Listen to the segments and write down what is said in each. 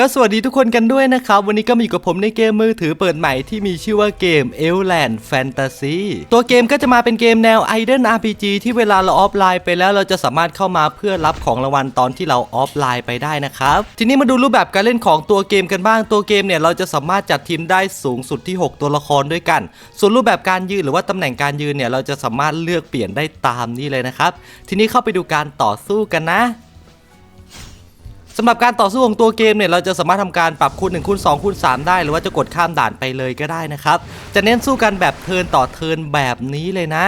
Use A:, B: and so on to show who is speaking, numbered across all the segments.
A: ก็สวัสดีทุกคนกันด้วยนะครับ วันนี้ก็มาอยู่กับผมในเกมมือถือเปิดใหม่ที่มีชื่อว่าเกม e l l a n d Fantasy ตัวเกมก็จะมาเป็นเกมแนว Idle RPG ที่เวลาเราออฟไลน์ไปแล้วเราจะสามารถเข้ามาเพื่อรับของรางวัลตอนที่เราออฟไลน์ไปได้นะครับทีนี้มาดูรูปแบบการเล่นของตัวเกมกันบ้างตัวเกมเนี่ยเราจะสามารถจัดทีมได้สูงสุดที่ 6 ตัวละครด้วยกัน ส่วนรูปแบบการยืนหรือว่าตำแหน่งการยืนเนี่ยเราจะสามารถเลือกเปลี่ยนได้ตามนี้เลยนะครับทีนี้เข้าไปดูการต่อสู้กันนะ สำหรับการต่อสู้ของตัวเกมเนี่ยเราจะสามารถทำการปรับคูณ1คูณ2คูณ3 ได้หรือว่าจะกดข้ามด่านไปเลยก็ได้นะครับ จะเน้นสู้กันแบบเทินต่อเทินแบบนี้เลยนะ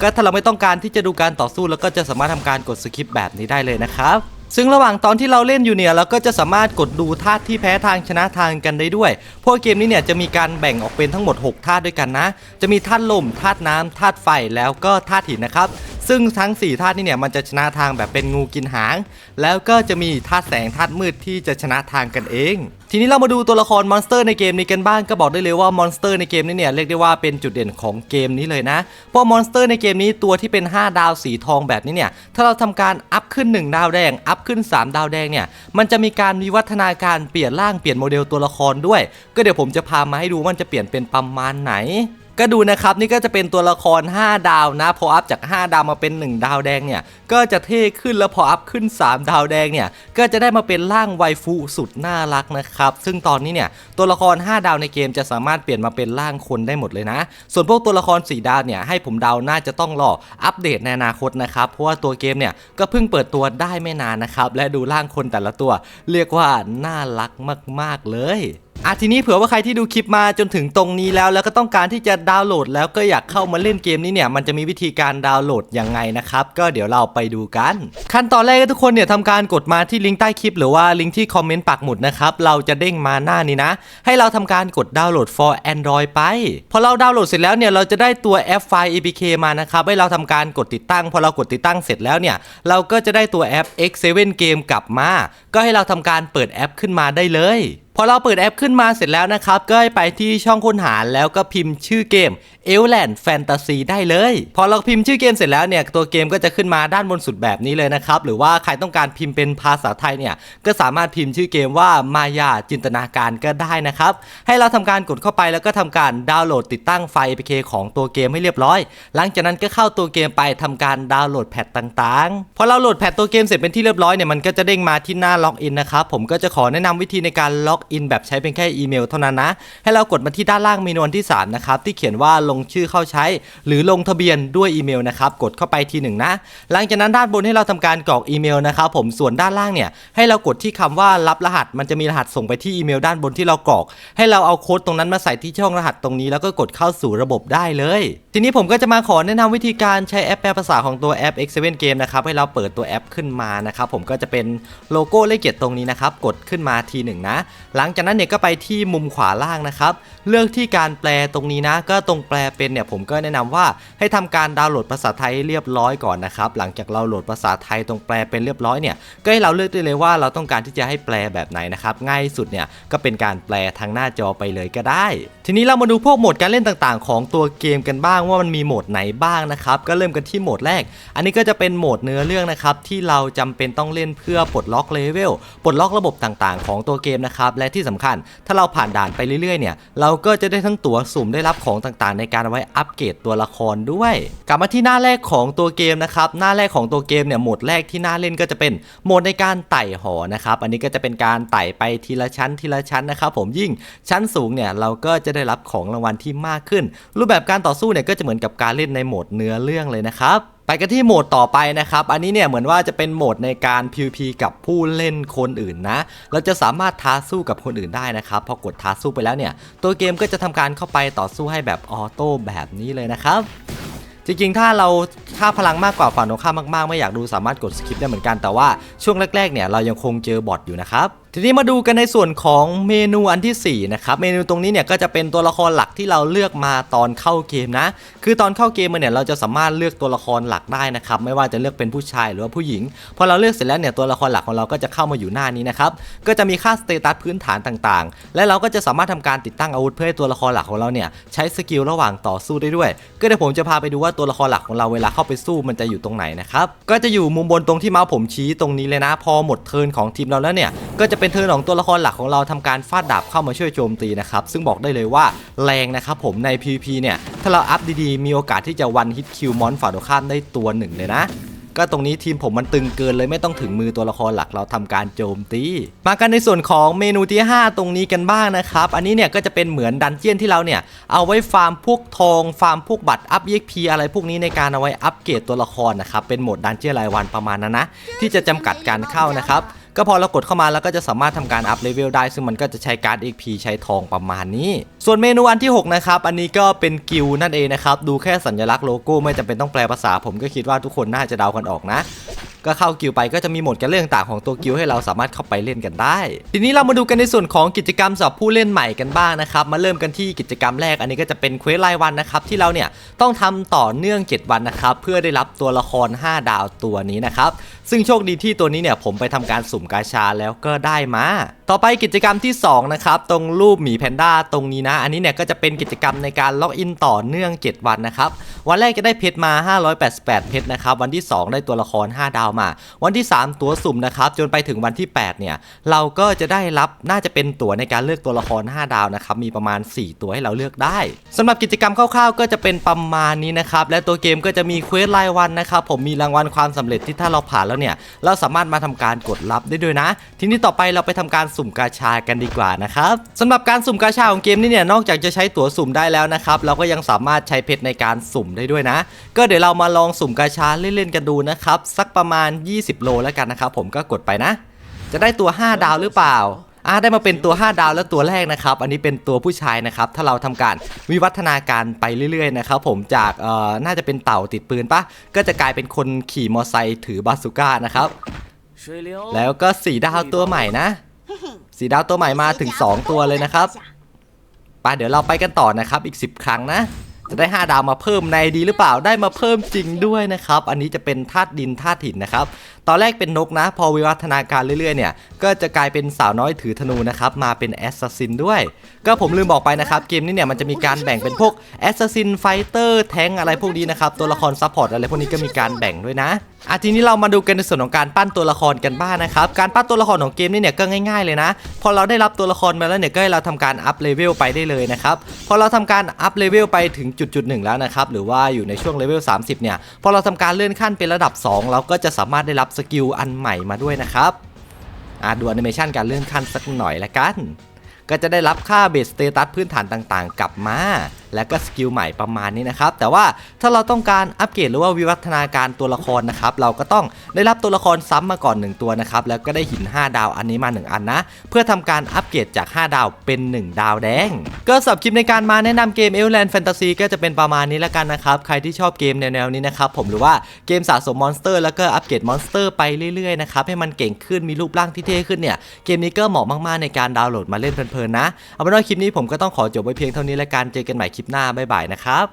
A: ก็ถ้าเราไม่ต้องการที่จะดูการต่อสู้แล้วก็จะสามารถทำการกดสคิปแบบนี้ได้เลยนะครับ ซึ่งระหว่างตอนที่เราเล่นอยู่เนี่ยเราก็จะสามารถกดดูธาตุที่แพ้ทางชนะทางกันได้ด้วย พวกเกมนี้เนี่ยจะมีการแบ่งออกเป็นทั้งหมด 6 ธาตุด้วยกันนะ จะมีธาตุลม ธาตุน้ำธาตุไฟ แล้วก็ธาตุหินนะครับ ซึ่งทั้ง 4 ธาตุนี่เนี่ยมันจะชนะทางแบบเป็นงูกินหาง แล้วก็จะมีธาตุแสง ธาตุมืดที่จะชนะทางกันเอง ทีนี้เรามาดูตัวละครมอนสเตอร์ในเกมนี้กันบ้างก็บอกได้เลยว่ามอนสเตอร์ในเกมนี้เนี่ยเรียกได้ว่าเป็นจุดเด่นของเกมนี้เลยนะ เพราะมอนสเตอร์ในเกมนี้ตัวที่เป็น 5 ดาวสีทองแบบนี้เนี่ยถ้าเราทำการอัพขึ้น 1 ดาวแดง อัพขึ้น 3 ดาวแดงเนี่ยมันจะมีการวิวัฒนาการเปลี่ยนร่างเปลี่ยนโมเดลตัวละครด้วย ก็เดี๋ยวผมจะพามาให้ดูว่ามันจะเปลี่ยนเป็นประมาณไหน ก็ดูนะครับนี่ก็จะเป็นตัวละคร 5 ดาวนะพออัพจาก 5 ดาวมาเป็น 1 ดาวแดงเนี่ยก็จะเท่ขึ้นแล้วพออัพขึ้น 3 ดาวแดงเนี่ยก็จะได้มาเป็นร่างไวฟูสุดน่ารักนะครับซึ่งตอนนี้เนี่ยตัวละคร 5 ดาวในเกมจะสามารถเปลี่ยนมาเป็นร่างคนได้หมดเลยนะ ส่วนพวกตัวละคร4ดาวเนี่ยให้ผมเดาน่าจะต้องรออัปเดตในอนาคตนะครับเพราะว่าตัวเกมเนี่ยก็เพิ่งเปิดตัวได้ไม่นานนะครับและดูร่างคนแต่ละตัว เรียกว่าน่ารักมาก ๆ เลยอะทีนี้เผื่อว่าใครที่ดูคลิปมาจนถึงตรงนี้แล้ว แล้วก็ต้องการที่จะดาวน์โหลด แล้วก็อยากเข้ามาเล่นเกมนี้เนี่ยมันจะมีวิธีการดาวน์โหลดยังไงนะครับก็เดี๋ยวเราไปดูกัน ขั้นตอนแรกก็ทุกคนเนี่ยทำการกดมาที่ลิงก์ใต้คลิป หรือว่าลิงก์ที่คอมเมนต์ปักหมุดนะครับเราจะเด้งมาหน้านี้นะ ให้เราทำการกดดาวน์โหลด for Android ไปพอเราดาวน์โหลดเสร็จแล้วเนี่ยเราจะได้ตัวแอปไฟล์ APK มานะครับให้เราทำการกดติดตั้ง พอเรากดติดตั้งเสร็จแล้วเนี่ยเราก็จะได้ตัวแอป X7 Game กลับมา ก็ให้เราทำการเปิดแอปขึ้นมาได้เลย พอเราเปิดแอปขึ้นมาเสร็จแล้วนะครับก็ให้ไปที่ช่องค้นหาแล้วก็พิมพ์ชื่อเกม e l l a n d Fantasy ได้เลย พอเราพิมพ์ชื่อเกมเสร็จแล้วเนี่ยตัวเกมก็จะขึ้นมาด้านบนสุดแบบนี้เลยนะครับ หรือว่าใครต้องการพิมพ์เป็นภาษาไทยเนี่ยก็สามารถพิมพ์ชื่อเกมว่ามายาจินตนาการก็ได้นะครับ ให้เราทำการกดเข้าไปแล้วก็ทำการดาวน์โหลดติดตั้งไฟล์ APK ของตัวเกมให้เรียบร้อย หลังจากนั้นก็เข้าตัวเกมไปทำการดาวน์โหลดแพทต่างๆ พอเราโหลดแพทตัวเกมเสร็จเป็นที่เรียบร้อยเนี่ยมันก็จะเด้งมาที่หน้าล็อกอินนะครับผมก็จะขอแนะนำวิธีในการล็อกอินแบบใช้เป็นแค่อีเมลเท่านั้นนะให้เรากดมาที่ด้านล่างเมนูที่3นะครับที่เขียนว่าลงชื่อเข้าใช้ หรือลงทะเบียนด้วยอีเมลนะครับกดเข้าไปทีหนึ่งนะ หลังจากนั้นด้านบนให้เราทำการกรอกอีเมลนะครับผมส่วนด้านล่างเนี่ยให้เรากดที่คำว่ารับรหัส มันจะมีรหัสส่งไปที่อีเมลด้านบนที่เรากรอก ให้เราเอาโค้ดตรงนั้นมาใส่ที่ช่องรหัสตรงนี้ แล้วก็กดเข้าสู่ระบบได้เลย ทีนี้ผมก็จะมาขอแนะนำวิธีการใช้แอปแปลภาษาของตัวแอป X7 Game นะครับให้เราเปิดตัวแอปขึ้นมานะครับผมก็จะเป็นโลโก้เลขเกียรติตรงนี้นะครับกดขึ้นมาทีหนึ่งนะ หลังจากนั้นเนี่ยก็ไปที่มุมขวาล่างนะครับเลือกที่การแปลตรงนี้นะ ก็ตรงแปลเป็นเนี่ยผมก็แนะนำว่าให้ทำการดาวน์โหลดภาษาไทยเรียบร้อยก่อนนะครับหลังจากเราโหลดภาษาไทยตรงแปลเป็นเรียบร้อยเนี่ยก็ให้เราเลือกได้เลยว่าเราต้องการที่จะให้แปลแบบไหนนะครับง่ายสุดเนี่ยก็เป็นการแปลทางหน้าจอไปเลยก็ได้ ทีนี้เรามาดูพวกโหมดการเล่นต่างๆ ของตัวเกมกันบ้างว่ามันมีโหมดไหนบ้างนะครับก็เริ่มกันที่โหมดแรก อันนี้ก็จะเป็นโหมดเนื้อเรื่องนะครับที่เราจำเป็นต้องเล่นเพื่อปลดล็อกเลเวลปลดล็อกระบบต่างๆ ของตัวเกมนะครับและที่สำคัญ ถ้าเราผ่านด่านไปเรื่อยๆเนี่ยเราก็จะได้ทั้งตั๋วสุ่มได้รับของต่างๆ ในการเอาไว้อัปเกรดตัวละครด้วย กลับมาที่หน้าแรกของตัวเกมนะครับหน้าแรกของตัวเกมเนี่ยโหมดแรกที่น่าเล่นก็จะเป็นโหมดในการไต่หอนะครับอันนี้ก็จะเป็นการไต่ไปทีละชั้นทีละชั้นนะครับผมยิ่งชั้นสูงเนี่ยเราก็จะได้รับของรางวัลที่มากขึ้น รูปแบบการต่อสู้เนี่ยก็จะเหมือนกับการเล่นในโหมดเนื้อเรื่องเลยนะครับ ไปกันที่โหมดต่อไปนะครับ อันนี้เนี่ยเหมือนว่าจะเป็นโหมดในการ PVP กับผู้เล่นคนอื่นนะ เราจะสามารถท้าสู้กับคนอื่นได้นะครับ พอกดท้าสู้ไปแล้วเนี่ย ตัวเกมก็จะทำการเข้าไปต่อสู้ให้แบบออโต้แบบนี้เลยนะครับจริงๆ ถ้าเราค่าพลังมากกว่าฝั่งตรงข้ามมากๆ ไม่อยากดูสามารถกดสคิปได้เหมือนกัน แต่ว่าช่วงแรกๆ เนี่ยเรายังคงเจอบอทอยู่นะครับ ทีนี้มาดูกันในส่วนของเมนูอันที่4นะครับเมนูตรงนี้เนี่ยก็จะเป็นตัวละครหลักที่เราเลือกมาตอนเข้าเกมนะ คือตอนเข้าเกมมาเนี่ยเราจะสามารถเลือกตัวละครหลักได้นะครับไม่ว่าจะเลือกเป็นผู้ชายหรือว่าผู้หญิงพอเราเลือกเสร็จแล้วเนี่ยตัวละครหลักของเราก็จะเข้ามาอยู่หน้านี้นะครับก็จะมีค่าสเตตัสพื้นฐานต่างๆ และเราก็จะสามารถทำการติดตั้งอาวุธเพื่อให้ตัวละครหลักของเราเนี่ยใช้สกิลระหว่างต่อสู้ได้ด้วย ก็เดี๋ยวผมจะพาไปดูว่าตัวละครหลักของเราเวลาเข้าไปสู้มันจะอยู่ตรงไหนนะครับก็จะอยู่มุมบนตรงที่เมาส์ผมชี้ตรงนี้เลยนะ พอหมดเทิร์นของทีมเราแล้วเนี่ย ก็จะเป็นเทิร์นของตัวละครหลักของเราทำการฟาดดาบเข้ามาช่วยโจมตีนะครับ ซึ่งบอกได้เลยว่าแรงนะครับผมใน PVP เนี่ย ถ้าเราอัพดีๆ มีโอกาสที่จะวันฮิตคิวมอนฝ่ายตรงข้ามได้ตัวหนึ่งเลยนะก็ตรงนี้ทีมผมมันตึงเกินเลยไม่ต้องถึงมือตัวละครหลักเราทำการโจมตี มากันในส่วนของเมนูที่ 5 ตรงนี้กันบ้างนะครับ อันนี้เนี่ยก็จะเป็นเหมือนดันเจียนที่เราเนี่ยเอาไว้ฟาร์มพวกทอง ฟาร์มพวกบัตรอัพ EXP อะไรพวกนี้ในการเอาไว้อัปเกรดตัวละครนะครับเป็นโหมดดันเจียนรายวันประมาณนั้นนะที่จะจำกัดการเข้านะครับ ก็พอเรากดเข้ามาแล้วก็จะสามารถทำการอัพเลเวลได้ ซึ่งมันก็จะใช้การ์ด XP ใช้ทองประมาณนี้ ส่วนเมนูอันที่ 6 นะครับ อันนี้ก็เป็นกิลนั่นเองนะครับ ดูแค่สัญลักษณ์โลโก้ไม่จำเป็นต้องแปลภาษา ผมก็คิดว่าทุกคนน่าจะเดากันออกนะ ก็เข้ากิลไปก็จะมีโหมดการเล่นต่างของตัวกิลให้เราสามารถเข้าไปเล่นกันได้ ทีนี้เรามาดูกันในส่วนของกิจกรรมสำหรับผู้เล่นใหม่กันบ้างนะครับ มาเริ่มกันที่กิจกรรมแรกอันนี้ก็จะเป็นเควสรายวันนะครับที่เราเนี่ยต้องทำต่อเนื่อง 7 วันนะครับเพื่อได้รับตัวละคร 5 ดาวตัวนี้นะครับซึ่งโชคดีที่ตัวนี้เนี่ยผมไปทำการสุ่มกาชาแล้วก็ได้มา ต่อไปกิจกรรมที่2นะครับตรงรูปหมีแพนด้าตรงนี้นะ อันนี้เนี่ยก็จะเป็นกิจกรรมในการล็อกอินต่อเนื่อง 7 วันนะครับวันแรกจะได้เพชรมา 588 เพชรนะครับวันที่ 2 ได้ตัวละคร 5 ดาวมา วันที่ 3 ตัวสุ่มนะครับจนไปถึงวันที่ 8 เนี่ย เราก็จะได้รับน่าจะเป็นตั๋วในการเลือกตัวละคร 5 ดาวนะครับ มีประมาณ 4 ตัวให้เราเลือกได้สำหรับกิจกรรมคร่าวๆ ก็จะเป็นประมาณนี้นะครับ และตัวเกมก็จะมีเควสรายวันนะครับผมมีรางวัลความสำเร็จที่ถ้าเราผ่านแล้วเนี่ย เราสามารถมาทำการกดรับได้ด้วยนะ ทีนี้ต่อไปเราไปทำการสุ่มกาชากันดีกว่านะครับสำหรับการสุ่มกาชาของเกมนี้เนี่ยนอกจากจะใช้ตั๋วสุ่มได้แล้วนะครับเราก็ยังสามารถใช้เพชรในการสุ่มได้ด้วยนะ ก็เดี๋ยวเรามาลองสุ่มกาชาเล่นๆกันดูนะครับสักประมาณาณ 20 โลแล้วกันนะครับผมก็กดไปนะ จะได้ตัว 5 ดาวหรือเปล่าอ่าได้มาเป็นตัว 5 ดาวแล้วตัวแรกนะครับ อันนี้เป็นตัวผู้ชายนะครับ ถ้าเราทำการวิวัฒนาการไปเรื่อยๆนะครับผมจากเอ่อน่าจะเป็นเต่าติดปืนปะก็จะกลายเป็นคนขี่มอไซค์ถือบาซูก้านะครับ แล้วก็สีดาวตัวใหม่นะ สีดาวตัวใหม่มาถึง 2 ตัวเลยนะครับไปเดี๋ยวเราไปกันต่อนะครับอีก 10 ครั้งนะ จะได้ 5 ดาวมาเพิ่มในดีหรือเปล่าได้มาเพิ่มจริงด้วยนะครับ อันนี้จะเป็นธาตุดินธาตุหินนะครับ ตอนแรกเป็นนกนะ พอวิวัฒนาการเรื่อยๆ เนี่ย ก็จะกลายเป็นสาวน้อยถือธนูนะครับ มาเป็นแอสซัสซินด้วย ก็ผมลืมบอกไปนะครับ เกมนี้เนี่ยมันจะมีการแบ่งเป็นพวกแอสซัสซินไฟเตอร์แทงอะไรพวกนี้นะครับ ตัวละครซัพพอร์ตอะไรพวกนี้ก็มีการแบ่งด้วยนะอะทีนี้เรามาดูกันในส่วนของการปั้นตัวละครกันบ้างนะครับ การปั้นตัวละครของเกมนี้เนี่ยก็ง่ายๆเลยนะ พอเราได้รับตัวละครมาแล้วเนี่ยก็ให้เราทำการอัพเลเวลไปได้เลยนะครับ พอเราทำการอัพเลเวลไปถึงจุดหนึ่งแล้วนะครับหรือว่าอยู่ในช่วงเลเวล30 เนี่ยพอเราทำการเลื่อนขั้นเป็นระดับ 2 เราก็จะสามารถได้รับสกิลอันใหม่มาด้วยนะครับอ่าดูแอนิเมชันการเลื่อนขั้นสักหน่อยละกัน ก็จะได้รับค่าเบสสเตตัสพื้นฐานต่างๆ กลับมา และก็สกิลใหม่ประมาณนี้นะครับ แต่ว่าถ้าเราต้องการอัปเกรดหรือว่าวิวัฒนาการตัวละครนะครับเราก็ต้องได้รับตัวละครซ้ำมาก่อน 1 ตัวนะครับแล้วก็ได้หิน 5 ดาวอันนี้มา 1 อันนะ เพื่อทำการอัปเกรดจาก 5 ดาวเป็น 1 ดาวแดง ก็สับคลิปในการมาแนะนำเกม e l l a n d Fantasy ก็จะเป็นประมาณนี้แล้วกันนะครับ ใครที่ชอบเกมแนวๆนี้นะครับผมหรือว่าเกมสะสมมอนสเตอร์แล้วก็อัปเกรดมอนสเตอร์ไปเรื่อยๆนะครับให้มันเก่งขึ้นมีรูปร่างที่เท่ขึ้นเนี่ยเกมนี้ก็เหมาะมากๆในการดาวน์โหลดมาเล่นเพลินๆนะเอาเป็นว่าคลิปนี้ผมก็ต้องขอจบไว้เพียงเท่านี้แล้วกันเจอกันใหม่คลิปหน้าบ๊ายบายนะครับ